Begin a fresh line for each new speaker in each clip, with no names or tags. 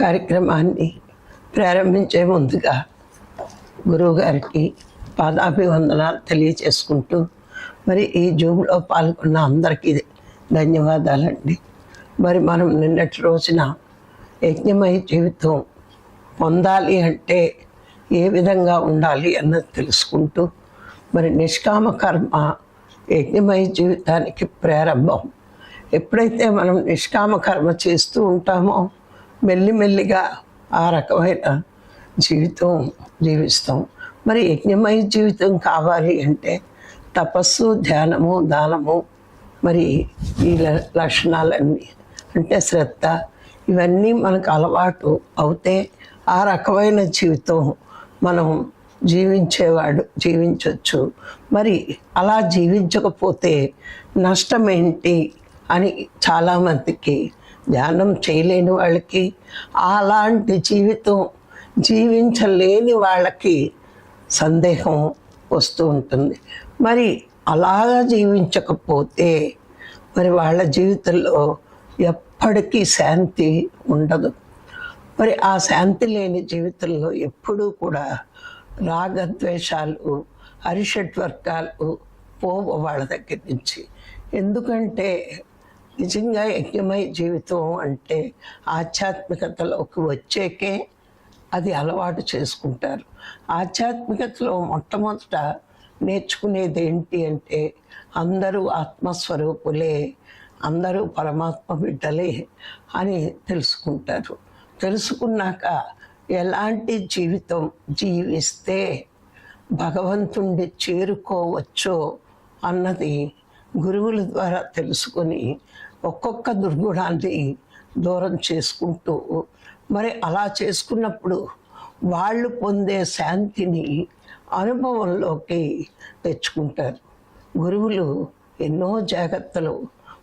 కార్యక్రమాన్ని ప్రారంభించే ముందుగా గురువు గారికి పాదాభివందనాలు తెలియచేసుకుంటూ మరి ఈ జూమ్లో పాల్గొన్న అందరికీ ధన్యవాదాలండి. మరి మనం నిన్నటి రోజున యజ్ఞమయ జీవితం పొందాలి అంటే ఏ విధంగా ఉండాలి అన్నది తెలుసుకుంటూ మరి నిష్కామ కర్మ యజ్ఞమయ జీవితానికి ప్రారంభం. ఎప్పుడైతే మనం నిష్కామ కర్మ చేస్తూ ఉంటామో మెల్లిమెల్లిగా ఆ రకమైన జీవితం జీవిస్తాం. మరి యజ్ఞమయ జీవితం కావాలి అంటే తపస్సు ధ్యానము దానము మరి ఈ ల- లక్షణాలన్నీ అంటే శ్రద్ధ ఇవన్నీ మనకు అలవాటు అవుతే ఆ రకమైన జీవితం మనం జీవించేవాడు జీవించవచ్చు మరి అలా జీవించకపోతే నష్టం ఏంటి అని చాలామందికి ధ్యానం చేయలేని వాళ్ళకి అలాంటి జీవితం జీవించలేని వాళ్ళకి సందేహం వస్తూ ఉంటుంది. మరి అలాగా జీవించకపోతే మరి వాళ్ళ జీవితంలో ఎప్పటికీ శాంతి ఉండదు. మరి ఆ శాంతి లేని జీవితంలో ఎప్పుడూ కూడా రాగద్వేషాలు అరిషట్వర్గాలు పోవు వాళ్ళ దగ్గర నుంచి. ఎందుకంటే నిజంగా యజ్ఞమయ జీవితం అంటే ఆధ్యాత్మికతలోకి వచ్చేకే అది అలవాటు చేసుకుంటారు. ఆధ్యాత్మికతలో మొట్టమొదట నేర్చుకునేది ఏంటి అంటే అందరూ ఆత్మస్వరూపులే అందరూ పరమాత్మ బిడ్డలే అని తెలుసుకుంటారు. తెలుసుకున్నాక ఎలాంటి జీవితం జీవిస్తే భగవంతుణ్ణి చేరుకోవచ్చో అన్నది గురువుల ద్వారా తెలుసుకొని ఒక్కొక్క దుర్గుణాన్ని దూరం చేసుకుంటూ మరి అలా చేసుకున్నప్పుడు వాళ్ళు పొందే శాంతిని అనుభవంలోకి తెచ్చుకుంటారు. గురువులు ఎన్నో జాగ్రత్తలు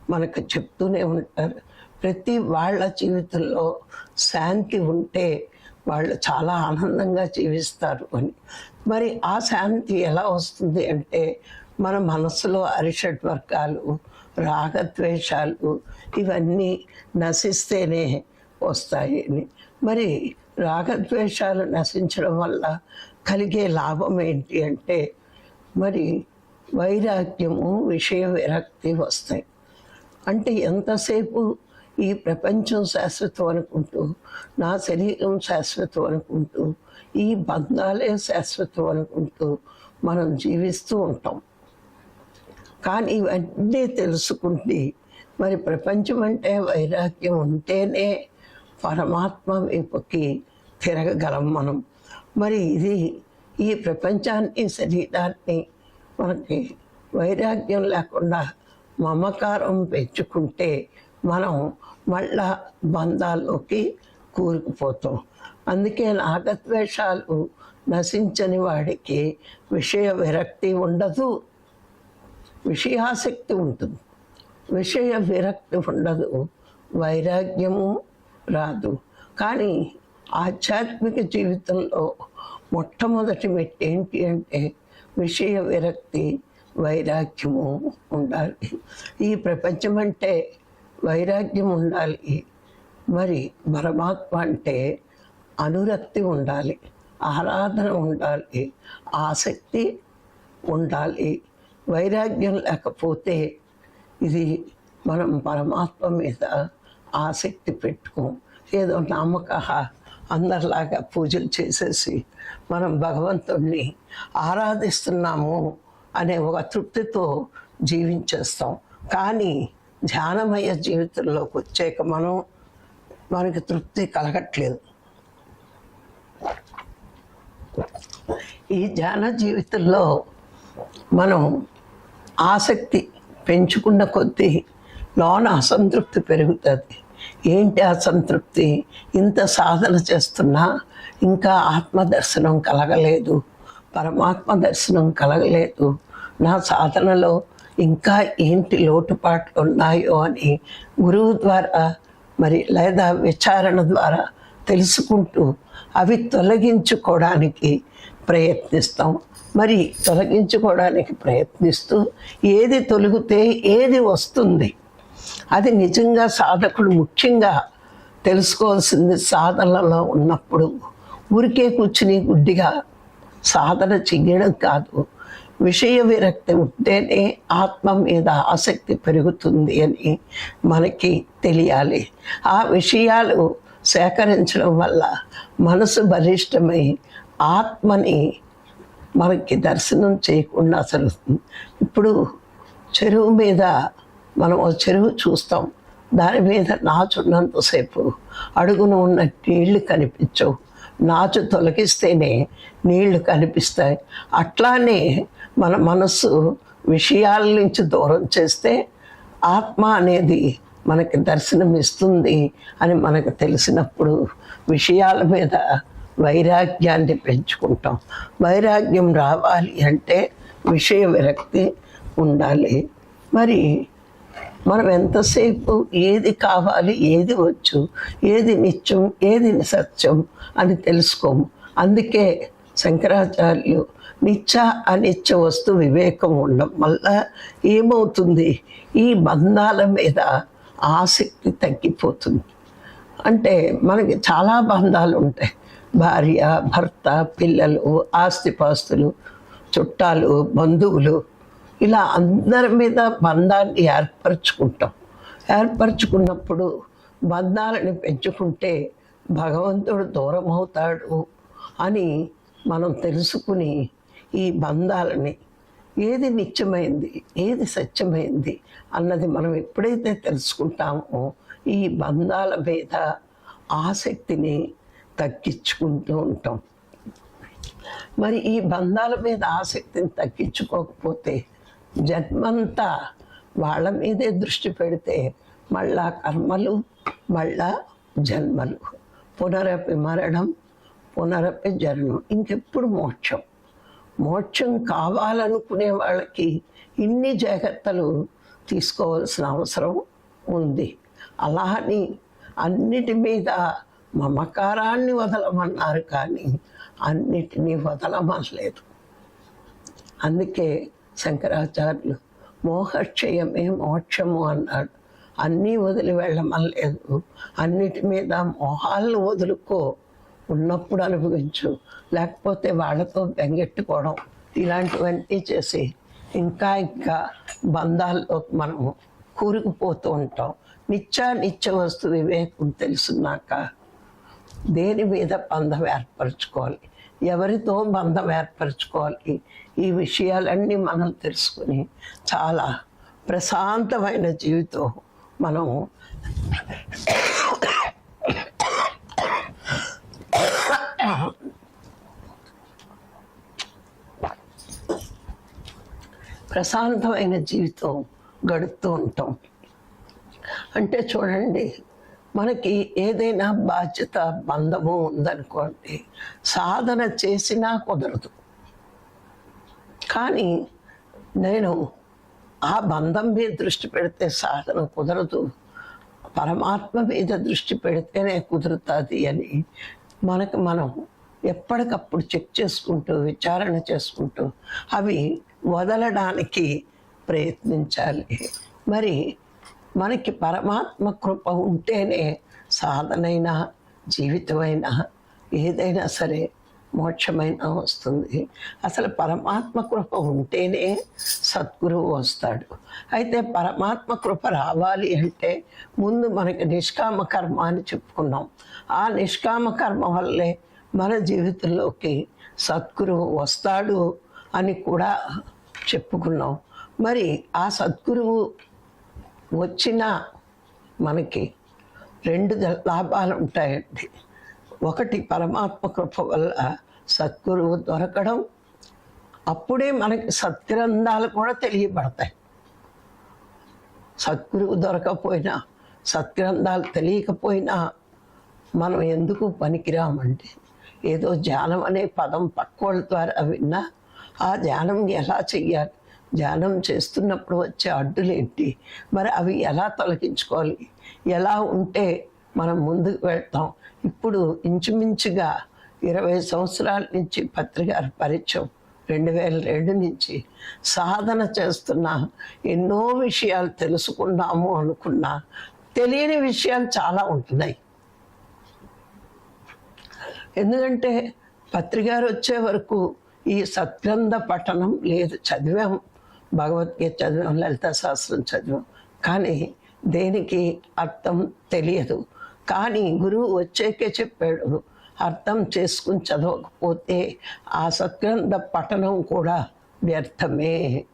మనకు చెప్తూనే ఉంటారు. ప్రతి వాళ్ళ జీవితంలో శాంతి ఉంటే వాళ్ళు చాలా ఆనందంగా జీవిస్తారు అని. మరి ఆ శాంతి ఎలా వస్తుంది అంటే మన మనసులో అరిషడ్ వర్గాలు రాగద్వేషాలు ఇవన్నీ నశిస్తేనే వస్తాయి. మరి రాగద్వేషాలు నశించడం వల్ల కలిగే లాభం ఏంటి అంటే మరి వైరాగ్యము విషయ విరక్తి వస్తాయి. అంటే ఎంతసేపు ఈ ప్రపంచం శాశ్వతం అనుకుంటూ నా శరీరం శాశ్వతం అనుకుంటూ ఈ బంధాలే శాశ్వతం అనుకుంటూ మనం జీవిస్తూ ఉంటాం. కానీ ఇవన్నీ తెలుసుకుంటే మరి ప్రపంచం అంటే వైరాగ్యం ఉంటేనే పరమాత్మ వైపుకి తిరగగలం మనం. మరి ఇది ఈ ప్రపంచాన్ని శరీరాన్ని మనకి వైరాగ్యం లేకుండా మమకారం పెంచుకుంటే మనం మళ్ళా బంధాల్లోకి కూరుకుపోతాం. అందుకే నాగద్వేషాలు నశించని వాడికి విషయ విరక్తి ఉండదు. విషయాసక్తి ఉంటుంది. విషయ విరక్తి ఉండదు. వైరాగ్యము రాదు. కానీ ఆధ్యాత్మిక జీవితంలో మొట్టమొదటి మెట్టు ఏంటి అంటే విషయ విరక్తి వైరాగ్యము ఉండాలి. ఈ ప్రపంచం అంటే వైరాగ్యం ఉండాలి. మరి పరమాత్మ అంటే అనురక్తి ఉండాలి. ఆరాధన ఉండాలి. ఆసక్తి ఉండాలి. వైరాగ్యం లేకపోతే ఇది మనం పరమాత్మ మీద ఆసక్తి పెట్టుకోం. ఏదో నమ్మక అందరిలాగా పూజలు చేసేసి మనం భగవంతుణ్ణి ఆరాధిస్తున్నాము అనే ఒక తృప్తితో జీవించేస్తాం. కానీ ధ్యానమయ జీవితంలోకి వచ్చాక మనం మనకి తృప్తి కలగట్లేదు. ఈ ధ్యాన జీవితంలో మనం ఆసక్తి పెంచుకున్న కొద్దీ లోన అసంతృప్తి పెరుగుతుంది. ఏంటి అసంతృప్తి ఇంత సాధన చేస్తున్నా ఇంకా ఆత్మదర్శనం కలగలేదు. పరమాత్మ దర్శనం కలగలేదు. నా సాధనలో ఇంకా ఏంటి లోటుపాట్లు ఉన్నాయో అని గురువు ద్వారా మరి లేదా విచారణ ద్వారా తెలుసుకుంటూ అవి తొలగించుకోవడానికి ప్రయత్నిస్తాం. మరి తొలగించుకోవడానికి ప్రయత్నిస్తూ ఏది తొలగితే ఏది వస్తుంది? అది నిజంగా సాధకుడు ముఖ్యంగా తెలుసుకోవాల్సింది సాధనలో ఉన్నప్పుడు ఊరికే కూర్చుని గుడ్డిగా సాధన చెయ్యడం కాదు. విషయ విరక్తి ఉంటేనే ఆత్మ మీద ఆసక్తి పెరుగుతుంది అని మనకి తెలియాలి. ఆ విషయాలు సేకరించడం వల్ల మనసు బలిష్టమై ఆత్మని మనకి దర్శనం చేయకుండా అసలు ఇప్పుడు చెరువు మీద మనం చెరువు చూస్తాం. దాని మీద నాచున్నంతసేపు అడుగున ఉన్న నీళ్ళు కనిపించవు. నాచు తొలగిస్తేనే నీళ్ళు కనిపిస్తాయి. అట్లానే మన మనస్సు విషయాల నుంచి దూరం చేస్తే ఆత్మ అనేది మనకి దర్శనం ఇస్తుంది అని మనకు తెలిసినప్పుడు విషయాల మీద వైరాగ్యాన్ని పెంచుకుంటాం. వైరాగ్యం రావాలి అంటే విషయ విరక్తి ఉండాలి. మరి మనం ఎంతసేపు ఏది కావాలి ఏది వచ్చు ఏది నిత్యం ఏది సత్యం అని తెలుసుకోము. అందుకే శంకరాచార్యులు నిత్య అనిత్య వస్తు వివేకం ఉండడం వల్ల ఏమవుతుంది? ఈ బంధాల మీద ఆసక్తి తగ్గిపోతుంది. అంటే మనకి చాలా బంధాలు ఉంటాయి. భార్య భర్త పిల్లలు ఆస్తిపాస్తులు చుట్టాలు బంధువులు ఇలా అందరి మీద బంధాన్ని ఏర్పరచుకుంటాం. ఏర్పరచుకున్నప్పుడు బంధాలను పెంచుకుంటే భగవంతుడు దూరం అవుతాడు అని మనం తెలుసుకుని ఈ బంధాలని ఏది నిత్యమైంది ఏది సత్యమైంది అన్నది మనం ఎప్పుడైతే తెలుసుకుంటామో ఈ బంధాల మీద ఆసక్తిని తగ్గించుకుంటూ ఉంటాం. మరి ఈ బంధాల మీద ఆసక్తిని తగ్గించుకోకపోతే జన్మంతా వాళ్ళ మీదే దృష్టి పెడితే మళ్ళా కర్మలు మళ్ళా జన్మలు. పునరపి మరణం పునరపి జన్మం. ఇంకెప్పుడు మోక్షం? మోక్షం కావాలనుకునే వాళ్ళకి ఇన్ని జాగ్రత్తలు తీసుకోవాల్సిన అవసరం ఉంది. అలా అని అన్నిటి మీద మమకారాన్ని వదలమన్నారు కానీ అన్నిటినీ వదలమనలేదు. అందుకే శంకరాచార్యులు మోహక్షయమే మోక్షము అన్నాడు. అన్నీ వదిలి వెళ్ళమనలేదు. అన్నిటి మీద మోహాలను వదులుకో ఉన్నప్పుడు అనుభవించు. లేకపోతే వాళ్ళతో బెంగెట్టుకోవడం. ఇలాంటివన్నీ చేసి ఇంకా ఇంకా బంధాల్లో మనము కూరుకుపోతూ ఉంటాం. నిత్య నిత్య వస్తు వివేకం తెలుసున్నాక దేని మీద బంధం ఏర్పరచుకోవాలి? ఎవరితో బంధం ఏర్పరచుకోవాలి? ఈ విషయాలన్నీ మనం తెలుసుకుని చాలా ప్రశాంతమైన జీవితం మనం ప్రశాంతమైన జీవితం గడుపుతూ ఉంటాం. అంటే చూడండి మనకి ఏదైనా బాధ్యత బంధము ఉందనుకోండి సాధన చేసినా కుదరదు. కానీ నేను ఆ బంధం మీద దృష్టి పెడితే సాధన కుదరదు పరమాత్మ మీద దృష్టి పెడితేనే కుదురుతుంది అని మనకు మనం ఎప్పటికప్పుడు చెక్ చేసుకుంటూ విచారణ చేసుకుంటూ అవి వదలడానికి ప్రయత్నించాలి. మరి మనకి పరమాత్మ కృప ఉంటేనే సాధనైనా జీవితమైనా ఏదైనా సరే మోక్షమైన వస్తుంది. అసలు పరమాత్మ కృప ఉంటేనే సద్గురువు వస్తాడు. అయితే పరమాత్మ కృప రావాలి అంటే ముందు మనకి నిష్కామ కర్మ అని చెప్పుకున్నాం. ఆ నిష్కామ కర్మ వల్లే మన జీవితంలోకి సద్గురువు వస్తాడు అని కూడా చెప్పుకున్నాం. మరి ఆ సద్గురువు వచ్చిన మనకి రెండు లాభాలు ఉంటాయండి. ఒకటి పరమాత్మ కృప వల్ల సద్గురువు దొరకడం అప్పుడే మనకి సత్గ్రంథాలు కూడా తెలియబడతాయి. సద్గురువు దొరకపోయినా సత్గ్రంథాలు తెలియకపోయినా మనం ఎందుకు పనికిరామండి? ఏదో ధ్యానం అనే పదం పక్కోళ్ళ ద్వారా విన్నా ఆ ధ్యానం ఎలా చెయ్యాలి? ధ్యానం చేస్తున్నప్పుడు వచ్చే అడ్డులేంటి మరి అవి ఎలా తొలగించుకోవాలి? ఎలా ఉంటే మనం ముందుకు వెళ్తాం? ఇప్పుడు ఇంచుమించుగా ఇరవై సంవత్సరాల నుంచి పత్రికారు పరిచయం. రెండు వేల రెండు నుంచి సాధన చేస్తున్నా ఎన్నో విషయాలు తెలుసుకున్నాము అనుకున్నా తెలియని విషయాలు చాలా ఉంటున్నాయి. ఎందుకంటే పత్రికారు వచ్చే వరకు ఈ సత్గ్రంథ పఠనం లేదు చదివాం భగవద్గీత చదివాం లలిత శాస్త్రం చదివాం. కానీ దేనికి అర్థం తెలియదు. కానీ గురువు వచ్చాకే చెప్పాడు అర్థం చేసుకుని చదవకపోతే ఆ సత్గ్రంథ పఠనం కూడా వ్యర్థమే.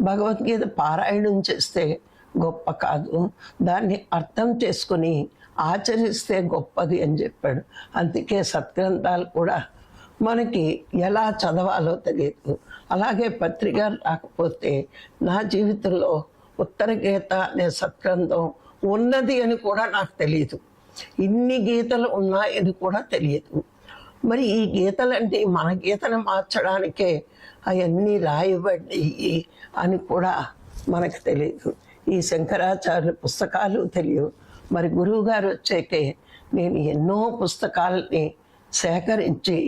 భగవద్గీత పారాయణం చేస్తే గొప్ప కాదు. దాన్ని అర్థం చేసుకుని ఆచరిస్తే గొప్పది అని చెప్పాడు. అందుకే సత్గ్రంథాలు కూడా మనకి ఎలా చదవాలో తెలియదు. అలాగే పత్రిక రాకపోతే నా జీవితంలో ఉత్తర గీత అనే సత్గ్రంథం ఉన్నది అని కూడా నాకు తెలియదు ఇన్ని గీతలు ఉన్నాయని కూడా తెలియదు. మరి ఈ గీతలంటే మన గీతను మార్చడానికే అవన్నీ రాయబడ్డాయి అని కూడా మనకు తెలియదు ఈ శంకరాచార్య పుస్తకాలు తెలియవు. మరి గురువు గారు వచ్చాకే నేను ఎన్నో పుస్తకాలని సేకరించి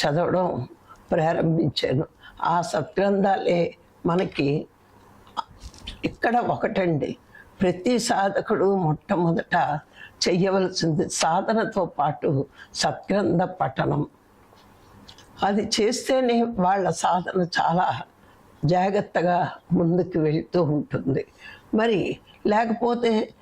చదవడం ప్రారంభించాను. ఆ సత్గ్రంథాలే మనకి ఇక్కడ ఒకటండి. ప్రతి సాధకుడు మొట్టమొదట చెయ్యవలసింది సాధనతో పాటు సత్గ్రంథ పఠనం. అది చేస్తేనే వాళ్ళ సాధన చాలా జాగ్రత్తగా ముందుకు వెళ్తూ ఉంటుంది. మరి లేకపోతే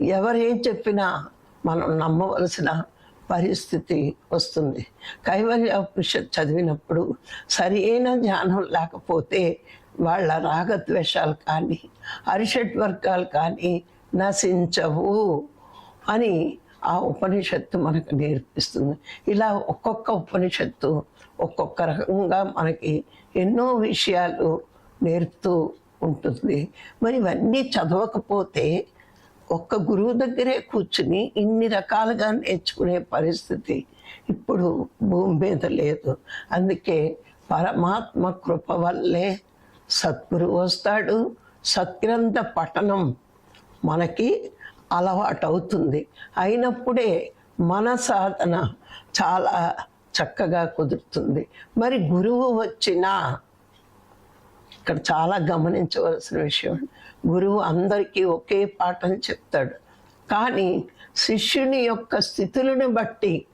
ఎవరేం చెప్పినా మనం నమ్మవలసిన పరిస్థితి వస్తుంది. కైవల్య ఉపనిషత్ చదివినప్పుడు సరి అయిన ధ్యానం లేకపోతే వాళ్ళ రాగద్వేషాలు కానీ అరిషట్ వర్గాలు కానీ నశించవు అని ఆ ఉపనిషత్తు మనకు నేర్పిస్తుంది. ఇలా ఒక్కొక్క ఉపనిషత్తు ఒక్కొక్క రకంగా మనకి ఎన్నో విషయాలు నేర్పుతూ ఉంటుంది. మరి ఇవన్నీ చదవకపోతే ఒక్క గురువు దగ్గరే కూర్చుని ఇన్ని రకాలుగా నేర్చుకునే పరిస్థితి ఇప్పుడు భూమి మీద లేదు. అందుకే పరమాత్మ కృప వల్లే సద్గురువు వస్తాడు. సత్గ్రంథ పఠనం మనకి అలవాటు అవుతుంది అయినప్పుడే మన సాధన చాలా చక్కగా కుదురుతుంది. మరి గురువు వచ్చినా ఇక్కడ చాలా గమనించవలసిన విషయం గురువు అందరికీ ఒకే పాఠం చెప్తాడు. కానీ శిష్యుని యొక్క స్థితులను బట్టి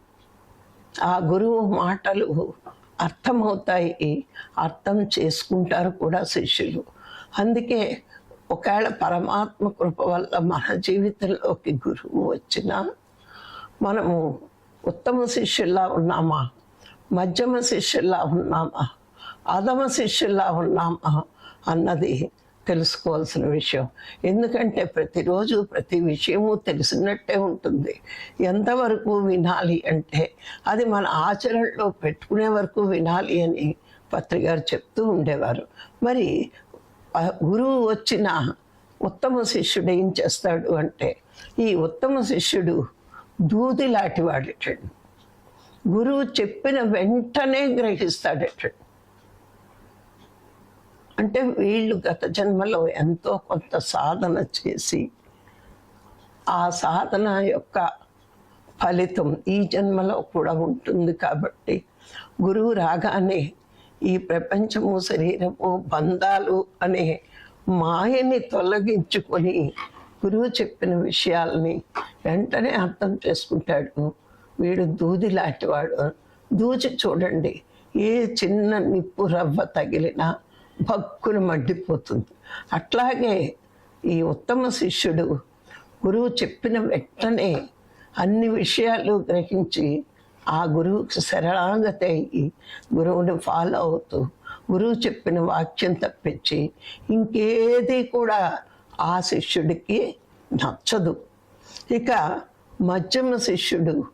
ఆ గురువు మాటలు అర్థమవుతాయి అర్థం చేసుకుంటారు కూడా శిష్యులు. అందుకే ఒకవేళ పరమాత్మ కృప వల్ల మన జీవితంలోకి గురువు వచ్చినా మనము ఉత్తమ శిష్యుల్లా ఉన్నామా? మధ్యమ శిష్యుల్లా ఉన్నామా? అధమ శిష్యుల్లా ఉన్నామా? అన్నది తెలుసుకోవాల్సిన విషయం. ఎందుకంటే ప్రతిరోజు ప్రతి విషయము తెలిసినట్టే ఉంటుంది. ఎంతవరకు వినాలి అంటే అది మన ఆచరణలో పెట్టుకునే వరకు వినాలి అని పత్రికారు చెప్తూ ఉండేవారు. మరి గురువు వచ్చిన ఉత్తమ శిష్యుడు ఏం చేస్తాడు అంటే ఈ ఉత్తమ శిష్యుడు దూది లాంటివాడటండి గురువు చెప్పిన వెంటనే గ్రహిస్తాడేటండి. అంటే వీళ్ళు గత జన్మలో ఎంతో కొంత సాధన చేసి ఆ సాధన యొక్క ఫలితం ఈ జన్మలో కూడా ఉంటుంది కాబట్టి గురువు రాగానే ఈ ప్రపంచము శరీరము బంధాలు అనే మాయని తొలగించుకొని గురువు చెప్పిన విషయాల్ని వెంటనే అర్థం చేసుకుంటాడు. వీడు దూది లాంటివాడు. దూచి చూడండి ఏ చిన్న నిప్పు రవ్వ తగిలినా భక్కును మండిపోతుంది అట్లాగే ఈ ఉత్తమ శిష్యుడు గురువు చెప్పిన వెంటనే అన్ని విషయాలు గ్రహించి ఆ గురువుకి శరణాగతి అయ్యి గురువుని ఫాలో అవుతూ గురువు చెప్పిన వాక్యం తప్పించి ఇంకేది కూడా ఆ శిష్యుడికి నచ్చదు. ఇక మధ్యమ శిష్యుడు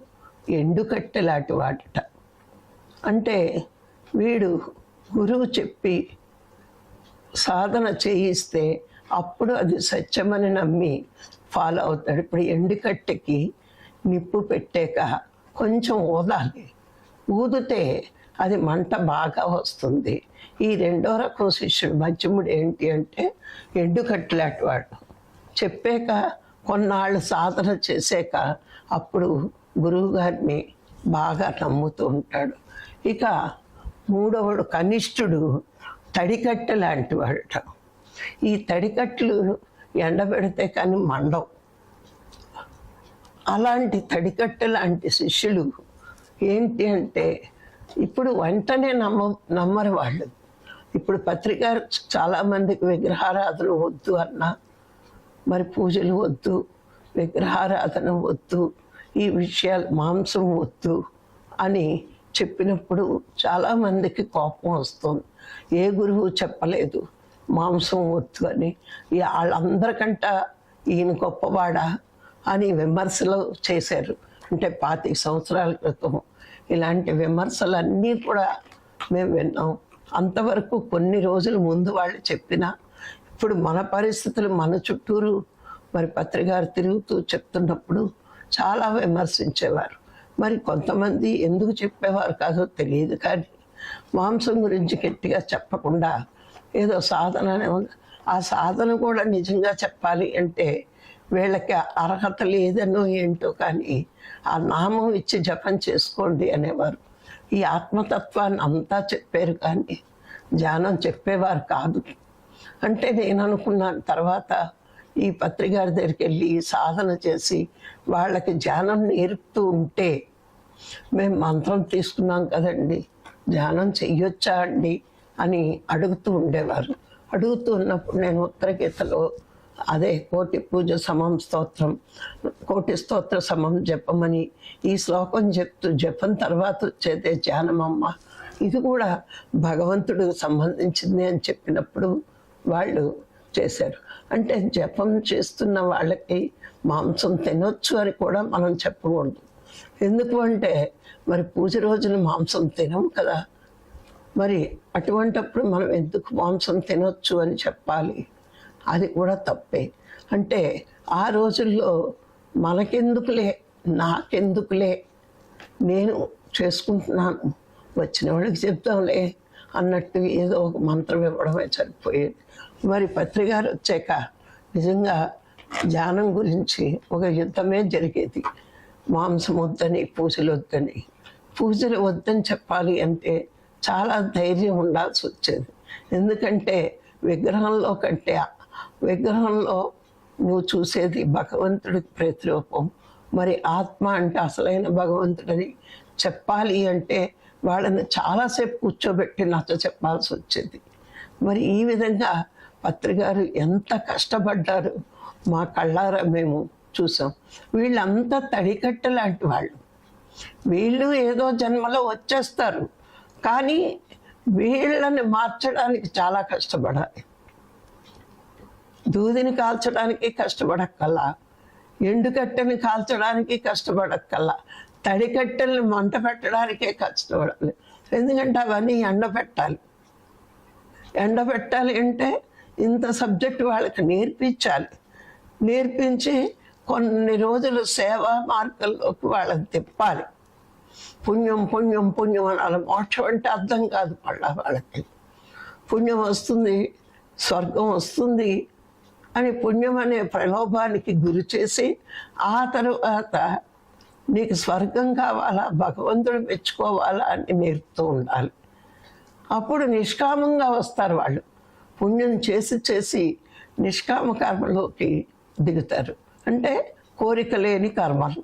ఎండుకట్టెలాంటి వాడట. అంటే వీడు గురువు చెప్పి సాధన చేయిస్తే అప్పుడు అది సత్యమని నమ్మి ఫాలో అవుతాడు. ఇప్పుడు ఎండుకట్టెకి నిప్పు పెట్టాక కొంచెం ఊదాలి. ఊదితే అది మంట బాగా వస్తుంది. ఈ రెండో రకం శిష్యుడు మధ్యముడు ఏంటి అంటే ఎండుకట్టలేటవాడు చెప్పాక కొన్నాళ్ళు సాధన చేసాక అప్పుడు గురువుగారిని బాగా నమ్ముతూ ఉంటాడు. ఇక మూడవడు కనిష్ఠుడు. తడికట్టె లాంటి వాడట ఈ తడికట్లు ఎండబెడితే కానీ మండవు. అలాంటి తడికట్టె లాంటి శిష్యులు ఏంటి అంటే ఇప్పుడు వెంటనే నమ్మ నమ్మరు వాళ్ళు. ఇప్పుడు పత్రిక చాలా మందికి విగ్రహారాధన వద్దు అన్నా మరి పూజలు వద్దు విగ్రహారాధన వద్దు ఈ విషయాలు మాంసం వద్దు అని చెప్పినప్పుడు చాలామందికి కోపం వస్తుంది. ఏ గురువు చెప్పలేదు. మాంసం వద్దు అని. వాళ్ళందరికంట ఈయన గొప్పవాడా అని విమర్శలు చేశారు. అంటే పాతి సంవత్సరాల క్రితం ఇలాంటి విమర్శలన్నీ కూడా మేము విన్నాం. అంతవరకు కొన్ని రోజుల ముందు వాళ్ళు చెప్పినా ఇప్పుడు మన పరిస్థితులు మన చుట్టూరు మరి పత్రికారు తిరుగుతూ చెప్తున్నప్పుడు చాలా విమర్శించేవారు. మరి కొంతమంది ఎందుకు చెప్పేవారు కాదో తెలియదు కానీ మాంసం గురించి గట్టిగా చెప్పకుండా ఏదో సాధన ఆ సాధన కూడా నిజంగా చెప్పాలి అంటే వీళ్ళకి అర్హత లేదనో ఏంటో కానీ ఆ నామం ఇచ్చి జపం చేసుకోండి అనేవారు. ఈ ఆత్మతత్వాన్ని అంతా చెప్పారు కానీ ధ్యానం చెప్పేవారు కాదు. అంటే నేను అనుకున్నాను తర్వాత ఈ పత్రికారి దగ్గరికి వెళ్ళి సాధన చేసి వాళ్ళకి ధ్యానం నేర్పుతూ ఉంటే మేము మంత్రం తీసుకున్నాం కదండి. ధ్యానం చెయ్యొచ్చా అండి? అని అడుగుతూ ఉండేవారు. అడుగుతూ ఉన్నప్పుడు నేను ఉత్తర గీతలో అదే కోటి పూజ సమం స్తోత్రం కోటి స్తోత్ర సమం జపమని ఈ శ్లోకం చెప్తూ జపం తర్వాత వచ్చేదే ధ్యానమమ్మ. ఇది కూడా భగవంతుడికి సంబంధించింది అని చెప్పినప్పుడు వాళ్ళు చేశారు. అంటే జపం చేస్తున్న వాళ్ళకి మాంసం తినొచ్చు అని కూడా మనం చెప్పకూడదు. ఎందుకు అంటే మరి పూజ రోజున మాంసం తినం కదా. మరి అటువంటప్పుడు మనం ఎందుకు మాంసం తినొచ్చు అని చెప్పాలి? అది కూడా తప్పే. అంటే ఆ రోజుల్లో మనకెందుకులే నాకెందుకులే నేను చేసుకుంటున్నాను వచ్చిన వాళ్ళకి చెప్తాంలే అన్నట్టు ఏదో ఒక మంత్రం ఇవ్వడమే సరిపోయేది. మరి పత్రికారు వచ్చాక నిజంగా ధ్యానం గురించి ఒక యుద్ధమే జరిగేది. మాంసం వద్దని పూజలు వద్దని. పూజలు వద్దని చెప్పాలి అంటే చాలా ధైర్యం ఉండాల్సి వచ్చేది. ఎందుకంటే విగ్రహంలో కంటే విగ్రహంలో నువ్వు చూసేది భగవంతుడికి ప్రతిరూపం. మరి ఆత్మ అంటే అసలైన భగవంతుడని చెప్పాలి అంటే వాళ్ళని చాలాసేపు కూర్చోబెట్టి నచ్చ చెప్పాల్సి వచ్చేది. మరి ఈ విధంగా పత్రికారు ఎంత కష్టపడ్డారు. మా కళ్ళారా మేము చూసాం. వీళ్ళంతా తడికట్ట లాంటి వాళ్ళు. వీళ్ళు ఏదో జన్మలో వచ్చేస్తారు. కానీ వీళ్ళని మార్చడానికి చాలా కష్టపడాలి. దూదిని కాల్చడానికి కష్టపడక్కల్లా ఎండుకట్టెని కాల్చడానికి కష్టపడక్కల్లా తడికట్టెల్ని మంట పెట్టడానికే కష్టపడాలి. ఎందుకంటే అవన్నీ ఎండబెట్టాలి ఎండబెట్టాలి అంటే ఇంత సబ్జెక్ట్ వాళ్ళకి నేర్పించాలి. నేర్పించి కొన్ని రోజులు సేవా మార్గంలోకి వాళ్ళని తిప్పాలి. పుణ్యం పుణ్యం పుణ్యం అనాలి మోక్షం అంటే అర్థం కాదు మళ్ళా వాళ్ళకి. పుణ్యం వస్తుంది స్వర్గం వస్తుంది అని పుణ్యం అనే ప్రలోభానికి గురి చేసి ఆ తరువాత నీకు స్వర్గం కావాలా భగవంతుడు మెచ్చుకోవాలా అని నేర్పుతూ ఉండాలి. అప్పుడు నిష్కామంగా వస్తారు వాళ్ళు. పుణ్యం చేసి చేసి నిష్కామ కర్మలోకి దిగుతారు. అంటే కోరిక లేని కర్మలు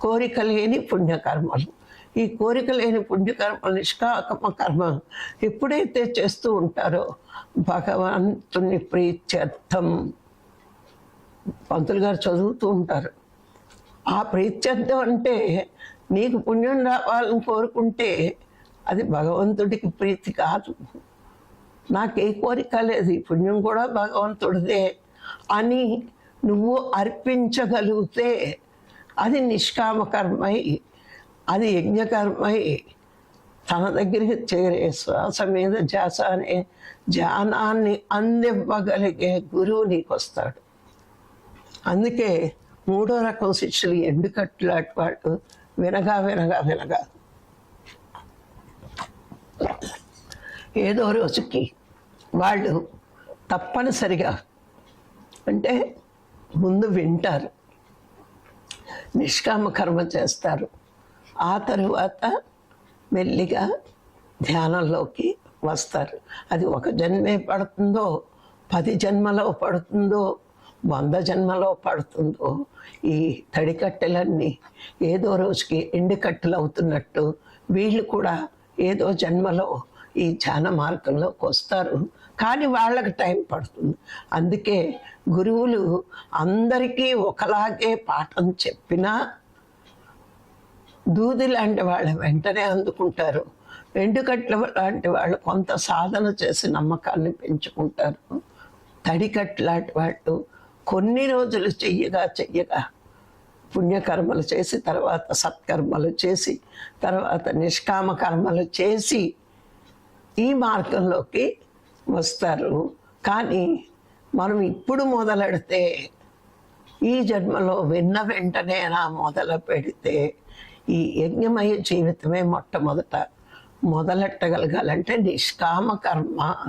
కోరిక లేని పుణ్యకర్మలు ఈ కోరిక లేని పుణ్యకర్మ నిష్కామ కర్మ ఎప్పుడైతే చేస్తూ ఉంటారో భగవంతుని ప్రీత్యర్థం. పంతులు గారు చదువుతూ ఉంటారు. ఆ ప్రీత్యర్థం అంటే నీకు పుణ్యం రావాలని కోరుకుంటే అది భగవంతుడికి ప్రీతి కాదు. నాకే కోరిక లేదు. ఈ పుణ్యం కూడా భగవంతుడిదే అని నువ్వు అర్పించగలిగితే అది నిష్కామ కర్మై అది యజ్ఞకర్మై తన దగ్గరికి చేరే శ్వాస మీద జాస అనే ధ్యానాన్ని అందివ్వగలిగే గురువు నీకు వస్తాడు అందుకే మూడో రకం శిష్యులు ఎండుకట్లాంటి వాళ్ళు వినగా వినగా వినగా. ఏదో రోజుకి వాళ్ళు తప్పనిసరిగా అంటే ముందు వింటారు. నిష్కామ కర్మ చేస్తారు. ఆ తరువాత మెల్లిగా ధ్యానంలోకి వస్తారు. అది ఒక జన్మే పడుతుందో పది జన్మలో పడుతుందో వంద జన్మలో పడుతుందో ఈ తడికట్టెలన్నీ ఏదో రోజుకి ఎండికట్టెలు అవుతున్నట్టు వీళ్ళు కూడా ఏదో జన్మలో ఈ ధ్యాన మార్గంలోకి వస్తారు. కానీ వాళ్ళకి టైం పడుతుంది. అందుకే గురువులు అందరికీ ఒకలాగే పాఠం చెప్పినా దూది లాంటి వాళ్ళు వెంటనే అందుకుంటారు. ఎండుకట్ల లాంటి వాళ్ళు కొంత సాధన చేసి నమ్మకాన్ని పెంచుకుంటారు. తడికట్టు లాంటి వాళ్ళు కొన్ని రోజులు చెయ్యగా చెయ్యగా పుణ్యకర్మలు చేసి తర్వాత సత్కర్మలు చేసి తర్వాత నిష్కామ కర్మలు చేసి ఈ మార్గంలోకి వస్తారు. కానీ మనం ఇప్పుడు మొదలెడితే ఈ జన్మలో విన్న వెంటనే నా మొదలు పెడితే ఈ యజ్ఞమయ జీవితమే మొట్టమొదట మొదలెట్టగలగాలంటే నిష్కామ కర్మ.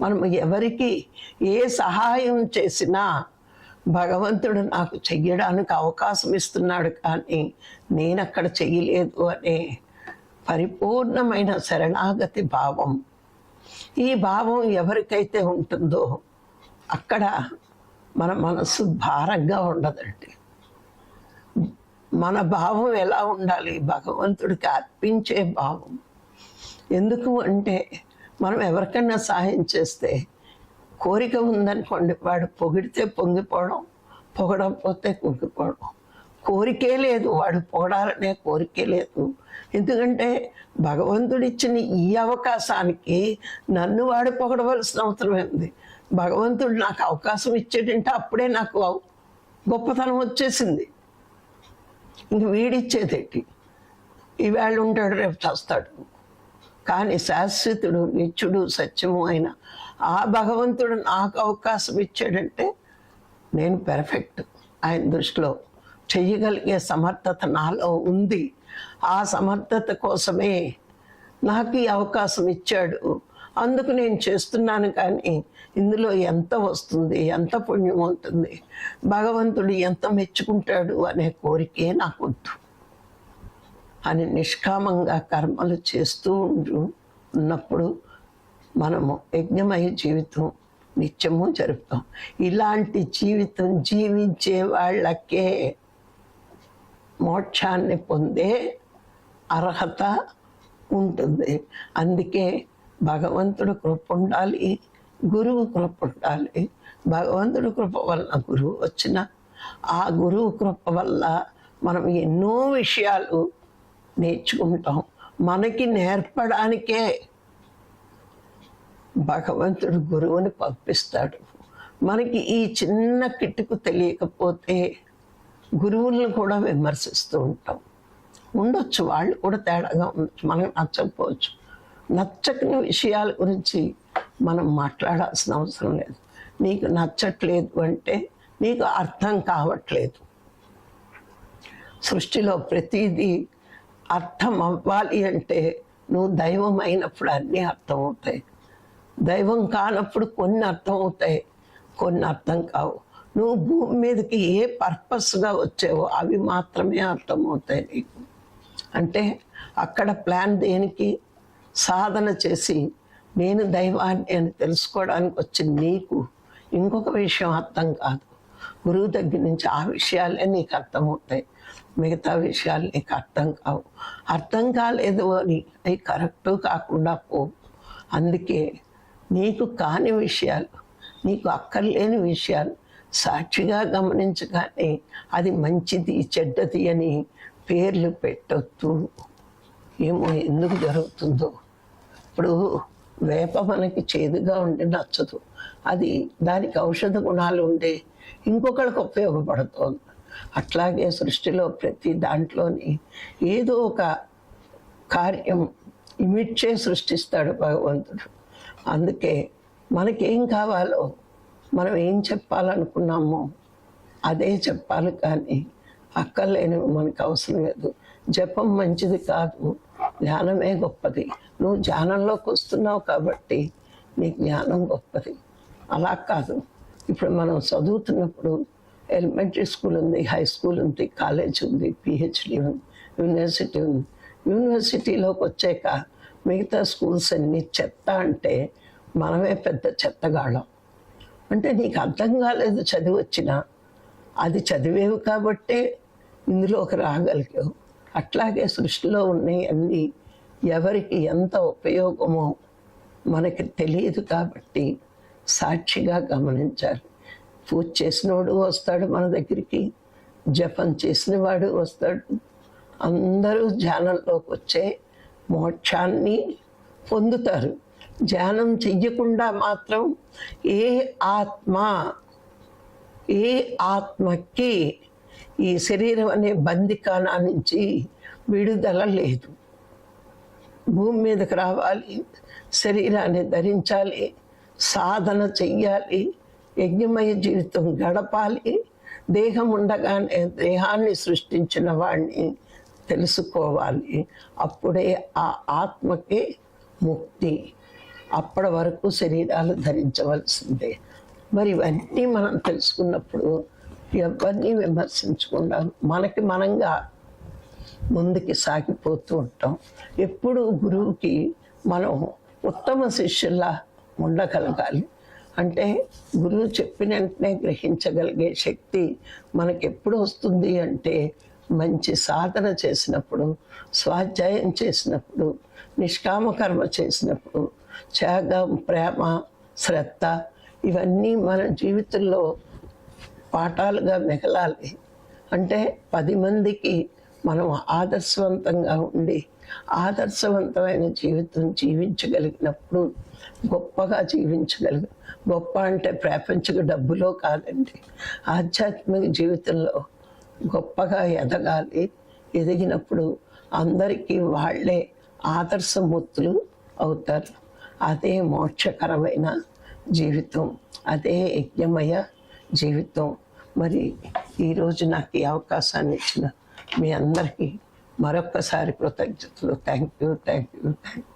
మనం ఎవరికి ఏ సహాయం చేసినా భగవంతుడు నాకు చెయ్యడానికి అవకాశం ఇస్తున్నాడు కానీ నేను అక్కడ చెయ్యలేదు అనే పరిపూర్ణమైన శరణాగతి భావం ఈ భావం ఎవరికైతే ఉంటుందో అక్కడ మన మనస్సు భారంగా ఉండదండి. మన భావం ఎలా ఉండాలి? భగవంతుడికి అర్పించే భావం. ఎందుకు అంటే మనం ఎవరికైనా సహాయం చేస్తే కోరిక ఉందనుకోండి వాడు పొగిడితే పొంగిపోవడం పొగడకపోతే కుంగిపోవడం. కోరికే లేదు. వాడు పొగడాలనే కోరికే లేదు. ఎందుకంటే భగవంతుడిచ్చిన ఈ అవకాశానికి నన్ను వాడు పొగడవలసిన అవసరం ఏంది? భగవంతుడు నాకు అవకాశం ఇచ్చేటంటే అప్పుడే నాకు గొప్పతనం వచ్చేసింది. ఇంక వీడిచ్చేదేంటి? ఈవేళ ఉంటాడు రేపు చస్తాడు. కానీ శాశ్వతుడు నిత్యుడు సత్యము అయిన ఆ భగవంతుడు నాకు అవకాశం ఇచ్చాడంటే నేను పెర్ఫెక్ట్ ఆయన దృష్టిలో చెయ్యగలిగే సమర్థత నాలో ఉంది. ఆ సమర్థత కోసమే నాకు ఈ అవకాశం ఇచ్చాడు. అందుకు నేను చేస్తున్నాను కానీ ఇందులో ఎంత వస్తుంది ఎంత పుణ్యం ఉంటుంది భగవంతుడు ఎంత మెచ్చుకుంటాడు అనే కోరికే నాకొద్దు. అని నిష్కామంగా కర్మలు చేస్తూ ఉండు. ఉన్నప్పుడు మనము యజ్ఞమయ జీవితం నిత్యము జరుపుతాం. ఇలాంటి జీవితం జీవించే వాళ్ళకే మోక్షాన్ని పొందే అర్హత ఉంటుంది. అందుకే భగవంతుడు కృప ఉండాలి గురువు కృప ఉండాలి. భగవంతుడి కృప వల్ల గురువు వచ్చిన ఆ గురువు కృప వల్ల మనం ఎన్నో విషయాలు నేర్చుకుంటాం. మనకి నేర్పడానికే భగవంతుడు గురువుని పంపిస్తాడు. మనకి ఈ చిన్న కిట్టుకు తెలియకపోతే గురువులను కూడా విమర్శిస్తూ ఉంటాం. ఉండొచ్చు వాళ్ళు కూడా తేడాగా ఉండొచ్చు మనకు నచ్చకపోవచ్చు. నచ్చని విషయాల గురించి మనం మాట్లాడాల్సిన అవసరం లేదు. నీకు నచ్చట్లేదు అంటే నీకు అర్థం కావట్లేదు. సృష్టిలో ప్రతిదీ అర్థం అవ్వాలి అంటే నువ్వు దైవం అయినప్పుడు అన్నీ అర్థమవుతాయి. దైవం కానప్పుడు కొన్ని అర్థం అవుతాయి కొన్ని అర్థం కావు. నువ్వు భూమి మీదకి ఏ పర్పస్గా వచ్చావో అవి మాత్రమే అర్థమవుతాయి నీకు. అంటే అక్కడ ప్లాన్ దేనికి? సాధన చేసి నేను దైవాన్ని అని తెలుసుకోవడానికి వచ్చిన నీకు ఇంకొక విషయం అర్థం కాదు. గురువు దగ్గర నుంచి ఆ విషయాలే నీకు అర్థమవుతాయి. మిగతా విషయాలు నీకు అర్థం కావు. అర్థం కాలేదు అని అవి కరెక్ట్ కాకుండా పో అందుకే నీకు కాని విషయాలు నీకు అక్కర్లేని విషయాలు సాక్షిగా గమనించగానే అది మంచిది చెడ్డది అని పేర్లు పెట్టొద్దు. ఏమో ఎందుకు జరుగుతుందో. ఇప్పుడు వేప మనకి చేదుగా ఉండి నచ్చదు. అది దానికి ఔషధ గుణాలు ఉండే ఇంకొకరికి ఉపయోగపడుతుంది. అట్లాగే సృష్టిలో ప్రతి దాంట్లోని ఏదో ఒక కార్యం ఇమిడ్చే సృష్టిస్తాడు భగవంతుడు. అందుకే మనకేం కావాలో మనం ఏం చెప్పాలనుకున్నామో అదే చెప్పాలి కానీ అక్కర్లేనివి మనకు అవసరం లేదు. జపం మంచిది కాదు జ్ఞానమే గొప్పది. నువ్వు జ్ఞానంలోకి వస్తున్నావు కాబట్టి నీ జ్ఞానం గొప్పది. అలా కాదు. ఇప్పుడు మనం చదువుతున్నప్పుడు ఎలిమెంటరీ స్కూల్ ఉంది హై స్కూల్ ఉంది కాలేజ్ ఉంది పిహెచ్డి ఉంది యూనివర్సిటీ ఉంది. యూనివర్సిటీలోకి వచ్చాక మిగతా స్కూల్స్ అన్ని చెత్త అంటే మనమే పెద్ద చెత్తగాళ్ళం. అంటే నీకు అర్థం కాలేదు చదివి వచ్చినా. అది చదివేవు కాబట్టే ఇందులో ఒక రాగలిగావు. అట్లాగే సృష్టిలో ఉన్నాయి అన్ని ఎవరికి ఎంత ఉపయోగమో మనకి తెలియదు కాబట్టి సాక్షిగా గమనించాలి. పూజ చేసినవాడు వస్తాడు మన దగ్గరికి జపం చేసిన వాడు వస్తాడు. అందరూ ధ్యానంలోకి వచ్చే మోక్షాన్ని పొందుతారు. ధ్యానం చెయ్యకుండా మాత్రం ఏ ఆత్మ ఏ ఆత్మకి ఈ శరీరం అనే బందికాన నుంచి విడుదల లేదు. భూమి మీదకి రావాలి శరీరాన్ని ధరించాలి సాధన చెయ్యాలి యజ్ఞమయ జీవితం గడపాలి దేహం ఉండగానే దేహాన్ని సృష్టించిన వాడిని తెలుసుకోవాలి. అప్పుడే ఆ ఆత్మకి ముక్తి. అప్పటి వరకు శరీరాలు ధరించవలసిందే. మరి ఇవన్నీ మనం తెలుసుకున్నప్పుడు ఎవరిని విమర్శించకుండా మనకి మనంగా ముందుకి సాగిపోతూ ఉంటాం. ఎప్పుడు గురువుకి మనం ఉత్తమ శిష్యుల్లా ఉండగలగాలి. అంటే గురువు చెప్పిన వెంటనే గ్రహించగలిగే శక్తి మనకి ఎప్పుడు వస్తుంది అంటే మంచి సాధన చేసినప్పుడు స్వాధ్యాయం చేసినప్పుడు నిష్కామ కర్మ చేసినప్పుడు త్యాగం ప్రేమ శ్రద్ధ ఇవన్నీ మన జీవితంలో పాఠాలుగా మిగలాలి. అంటే పది మందికి మనం ఆదర్శవంతంగా ఉండి ఆదర్శవంతమైన జీవితం జీవించగలిగినప్పుడు గొప్పగా జీవించగలిగి గొప్ప అంటే ప్రపంచకు డబ్బులో కాదండి ఆధ్యాత్మిక జీవితంలో గొప్పగా ఎదగాలి. ఎదిగినప్పుడు అందరికీ వాళ్ళే ఆదర్శమూర్తులు అవుతారు. అదే మోక్షకరమైన జీవితం అదే యజ్ఞమయ జీవితం. మరి ఈరోజు నాకు ఈ అవకాశాన్ని ఇచ్చిన మీ అందరికీ మరొక్కసారి కృతజ్ఞతలు. Thank you thank you thank you